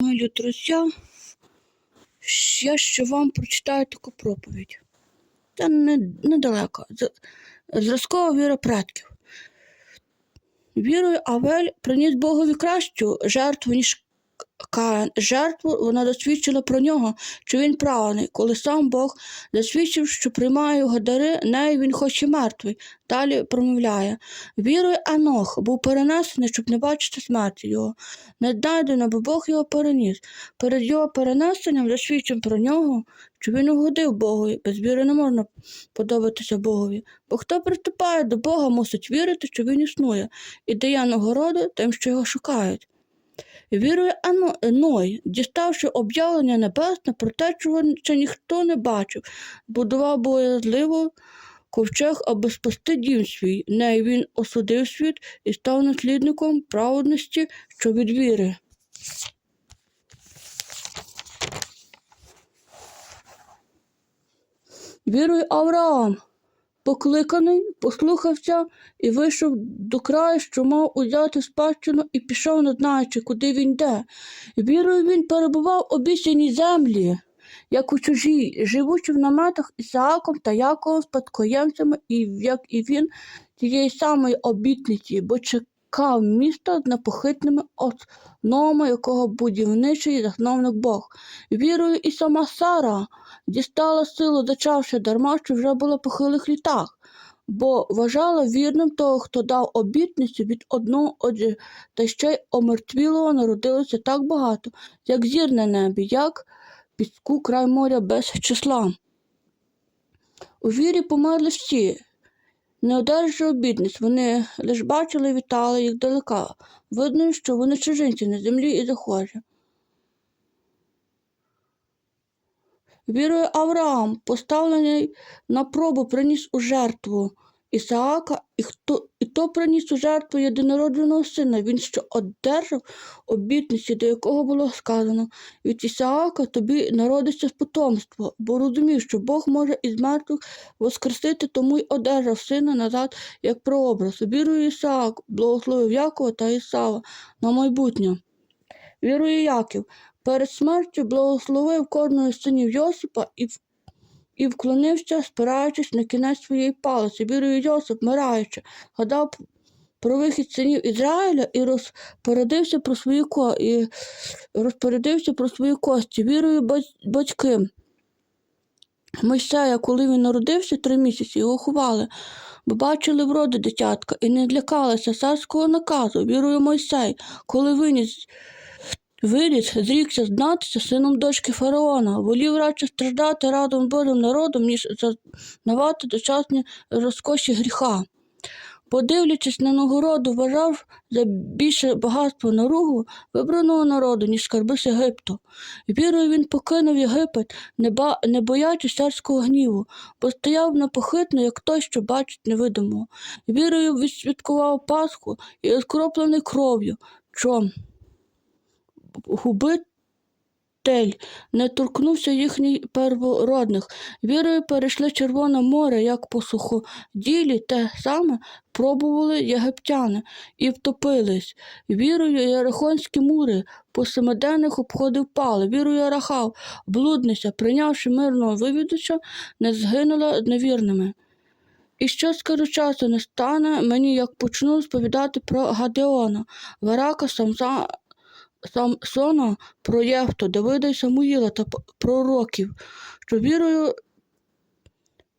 Мої друзі, я ще вам прочитаю таку проповідь. Та не, недалеко. Зразкова віра предків. Вірою Авель приніс Богові кращу жертву, ніж Каїн. Жертву вона досвідчила про нього, що він правильний, коли сам Бог засвідчив, що приймає його дари, нею він хоч і мертвий. Далі промовляє. Вірою Анох був перенесений, щоб не бачити смерті його. Не знайдено, бо Бог його переніс. Перед його перенесенням засвідчив про нього, що він угодив Богові. Без віри не можна подобатися Богові. Бо хто приступає до Бога, мусить вірити, що він існує, і дає нагороду тим, що його шукають. Вірує Ной, діставши об'явлення небесне про те, чого ще ніхто не бачив, будував боязливо ковчег, аби спасти дім свій. Нею він осудив світ і став наслідником праведності, що від віри. Вірує Авраам, покликаний, послухався і вийшов до краю, що мав узяти спадщину, і пішов, не знаючи, куди він йде. Вірою він перебував обіцяні землі, як у чужій, живучи в наметах Ісааком та Яковом спадкоємцями, і як і він тієї самої обітниці, бо чекав міста з непохитними основами, якого будівничий засновник Бог. Вірою і сама Сара дістала силу, зачавши дарма, що вже була по хилих літах, бо вважала вірним того, хто дав обітницю від одного, отже, та ще й омертвілого народилося так багато, як зір на небі, як піску край моря без числа. У вірі померли всі, не одержали бідність, вони лиш бачили вітали їх далека. Видно, що вони чужинці на землі і захожі. Вірою Авраам, поставлений на пробу, приніс у жертву Ісаака, і, хто, і то приніс у жертву єдинородженого сина, він що одержав обітниці, до якого було сказано від Ісаака тобі народиться потомство, бо розумів, що Бог може із мертвих воскресити, тому й одержав сина назад як прообраз. Вірою Ісаак благословив Якова та Ісава на майбутнє. Вірою Яків, перед смертю благословив кожного з синів Йосипа і, і вклонився, спираючись на кінець своєї палиці. Вірою Йосип, мираючи, гадав про вихід синів Ізраїля і розпорядився про свої ко... і розпорядився про свої кості. Вірою бать- батьки. Мойсея, коли він народився три місяці, його ховали, бо бачили вроди дитятка і не злякалися царського наказу. Вірою Мойсей, коли виніс Виріс, зрікся знатися сином дочки фараона, волів радше страждати радом Божим народом, ніж зазнавати дочасні розкоші гріха. Подивлячись на нагороду, вважав за більше багатство наругу вибраного народу, ніж скарби з Єгипту. Вірою він покинув Єгипет, не, ба... не боячись царського гніву, бо стояв непохитно, як той, що бачить невидимого. Вірою відсвяткував Пасху і розкроплений кров'ю, що губитель не торкнувся їхніх первородних. Вірою перейшли Червоне море, як по суходілі, те саме пробували єгиптяни і втопились. Вірою Ярихонські мури по семиденних обходив пали. Вірою Рахав, блудниця, прийнявши мирного вивідача, не згинула невірними. І що скажу часу не стане мені, як почну сповідати про Гадеона, Варака, Самса, Самсона, про Єфту, Давида й Самуїла та пророків, що вірою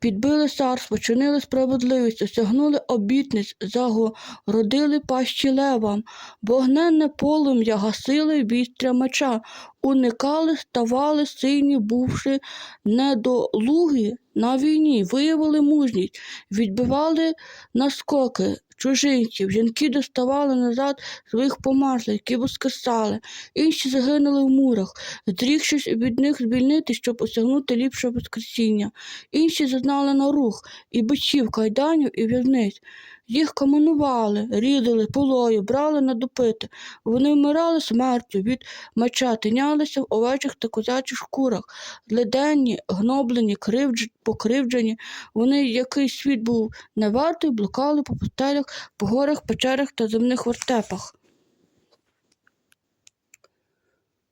підбили царство, чинили справедливість, осягнули обітниць, загородили пащі левам, вогненне полум'я гасили вістря меча, уникали, ставали сильні, бувши недолугі на війні, виявили мужність, відбивали наскоки чужинців, жінки доставали назад своїх померлих, які воскресали, інші загинули в мурах, зрігшись від них звільнити, щоб осягнути ліпше воскресіння. Інші зазнали на рух і бичів, кайданів і в'язниць. Їх каменували, різали, полою, брали на допити. Вони вмирали смертю від меча, тинялися в овечих та козачих шкурах, зледенні, гноблені, кривдж... покривджені. Вони, який світ був не вартий, блукали по пустелях, по горах, печерах та земних вертепах.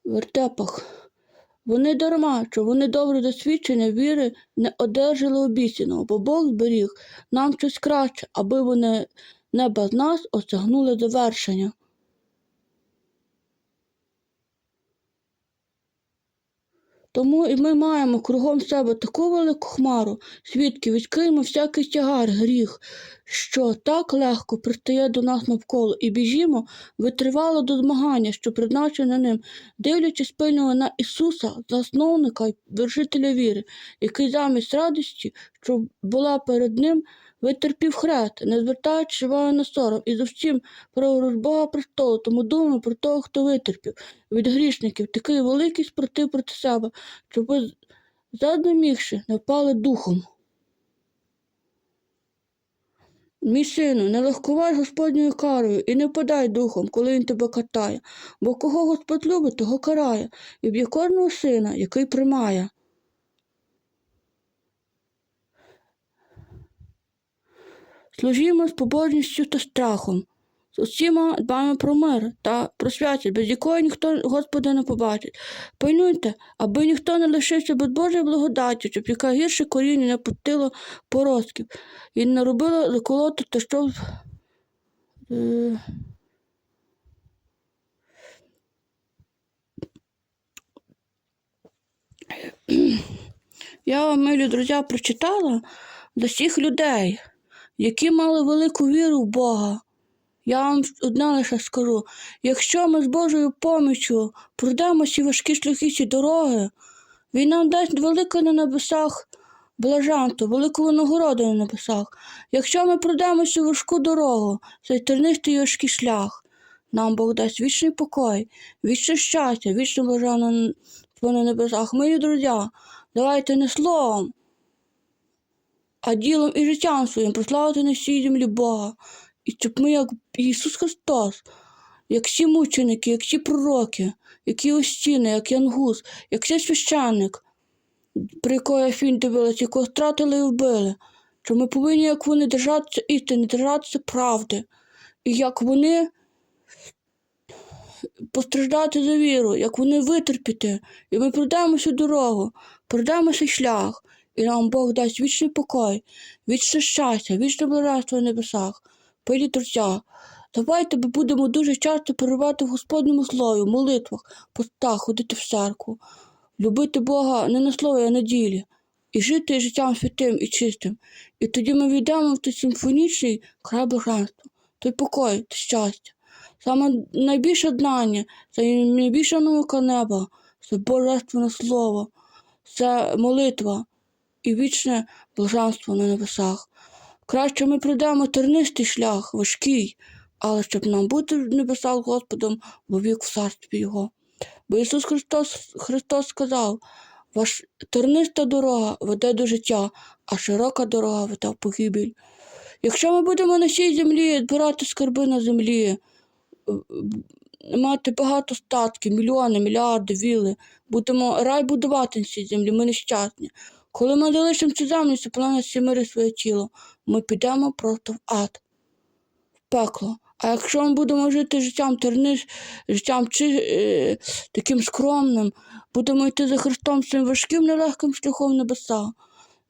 вертепах. Вони дарма, що вони добре досвідчення віри не одержали обіцяного, бо Бог зберіг нам щось краще, аби вони не без нас осягнули завершення. Тому і ми маємо кругом себе таку велику хмару, свідки відкриємо всякий тягар, гріх, що так легко пристає до нас навколо, і біжімо витривало до змагання, що призначене ним, дивлячись пильно на Ісуса, засновника й вершителя віри, який замість радості, що була перед ним, витерпів хрест, не звертаючи увагу на сором, і зовсім про Бога престолу, тому думаю про того, хто витерпів від грішників такий великий спротив проти себе, щоб задумігши, не впали духом. Мій сину, не легкувай Господньою карою і не впадай духом, коли він тебе катає, бо кого Господь любить, того карає, і б'є кожного сина, який примає. Служімо з побожністю та страхом, з усіма дбаємо про мир та про святість, без якої ніхто Господа не побачить. Пильнуйте, аби ніхто не лишився без Божої благодаті, щоб яка гірше коріння не пустило поростків і не робило заколоту та що. Е... Я вам, милі друзі, прочитала для всіх людей, які мали велику віру в Бога. Я вам одне лише скажу: якщо ми з Божою поміччю пройдемо ці важкі шляхи ці дороги, він нам дасть велике на небесах блаженство, велику винагороду на небесах. Якщо ми пройдемо цю важку дорогу, цей тернистий важкий шлях, нам Бог дасть вічний покой, вічне щастя, вічне блаженство на небесах. Мої друзі, давайте не словом, а ділом і життям своїм прославити на всій землі Бога. І щоб ми, як Ісус Христос, як всі мученики, як всі пророки, як Остіни, як Янгус, як всі священник, при якого Афін дивилися, якого стратили і вбили, що ми повинні, як вони, держатися істини, держатися правди, і як вони постраждати за віру, як вони витерпіти, і ми пройдемо цю дорогу, пройдемо цей шлях, і нам Бог дасть вічний покой, вічне щастя, вічне блаженство в небесах. Пилі друзі, давайте ми будемо дуже часто перебувати в Господньому слові, молитвах, постах, ходити в церкву, любити Бога не на слові, а на ділі, і жити життям святим і чистим. І тоді ми війдемо в той симфонічний край блаженства, той покой, те щастя. Саме найбільше знання, це найбільша наука неба, це Божественне Слово, це молитва і вічне блаженство на небесах. Краще ми пройдемо тернистий шлях, важкий, але щоб нам бути в небесах Господом во вік в царстві Його. Бо Ісус Христос, Христос сказав, ваш терниста дорога веде до життя, а широка дорога веде в погибель. Якщо ми будемо на цій землі збирати скарби на землі, мати багато статків, мільйони, мільярди, віли, будемо рай будувати на цій землі, ми нещасні. Коли ми залишимо цю землю, заплане мири своє тіло, ми підемо просто в ад, в пекло. А якщо ми будемо жити життям терниш, життям чи, е, таким скромним, будемо йти за Христом цим важким, нелегким шляхом небеса,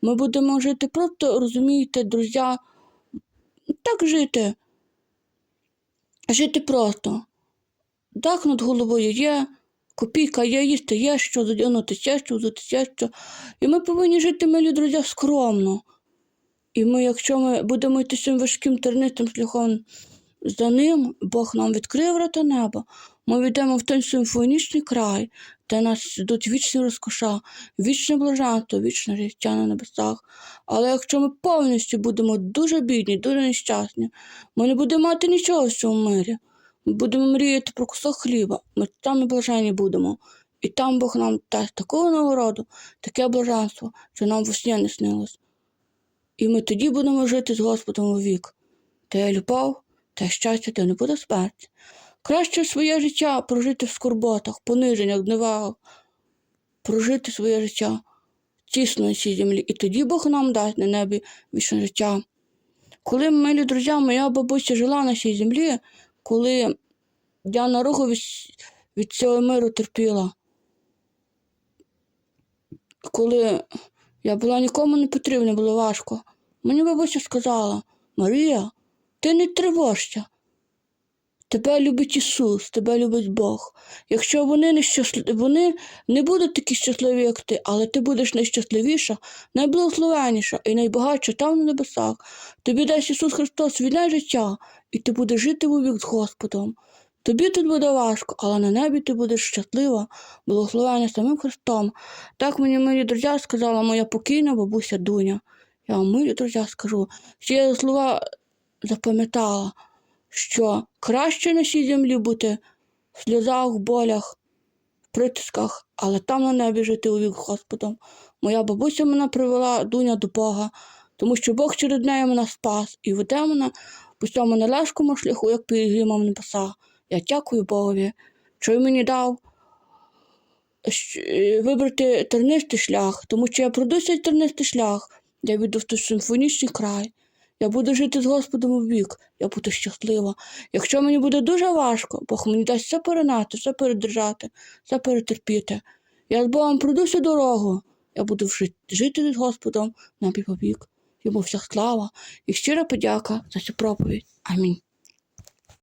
ми будемо жити просто, розумієте, друзі, так жити. Жити просто. Дах над головою є, копійка є, їсти є, що задягнутися, є, що взутися, що. І ми повинні жити, милі друзі, скромно. І ми, якщо ми будемо йти цим важким тернистим шляхом за ним, Бог нам відкриє врата неба, ми йдемо в той симфонічний край, де нас йдуть вічні розкоша, вічне блаженство, вічне життя на небесах. Але якщо ми повністю будемо дуже бідні, дуже нещасні, ми не будемо мати нічого в цьому мирі. Ми будемо мріяти про кусок хліба, ми там і блажені будемо. І там Бог нам дасть таку нагороду, таке блаженство, що нам сні не снилось. І ми тоді будемо жити з Господом у вік. Та є любов, та щастя, де не буде смерті. Краще своє життя прожити в скорботах, пониженнях, гневах, прожити своє життя тісно на цій землі. І тоді Бог нам дасть на небі вічне життя. Коли, милі друзі, моя бабуся жила на цій землі, коли я на від, від цього миру терпіла. Коли я була нікому не потрібна, було важко. Мені бабуся сказала: Марія, ти не тривожся. Тебе любить Ісус, тебе любить Бог. Якщо вони не щасливі, вони не будуть такі щасливі, як ти, але ти будеш найщасливіша, найблагословенніша і найбагатша там на небесах. Тобі дасть Ісус Христос вільне життя, і ти будеш жити у вік з Господом. Тобі тут буде важко, але на небі ти будеш щаслива, благословена самим Христом. Так мені мої друзі сказала моя покійна бабуся Дуня. Я вам мої друзі скажу, що я слова запам'ятала, що краще на цій землі бути в сльозах, болях, притисках, але там на небі жити у вік Господом. Моя бабуся мене привела Дуня до Бога, тому що Бог через неї мене спас і веде мене по цьому нелегкому шляху, як пілігримом в небеса. Я дякую Богові, що він мені дав вибрати тернистий шлях, тому що я пройду цей тернистий шлях, я віду в той симфонічний край. Я буду жити з Господом у вік, я буду щаслива. Якщо мені буде дуже важко, Бог мені дасть все перенати, все передержати, все перетерпіти. Я з Богом пройду всю дорогу. Я буду жити з Господом на вік. Йому вся слава і щира подяка за цю проповідь. Амінь.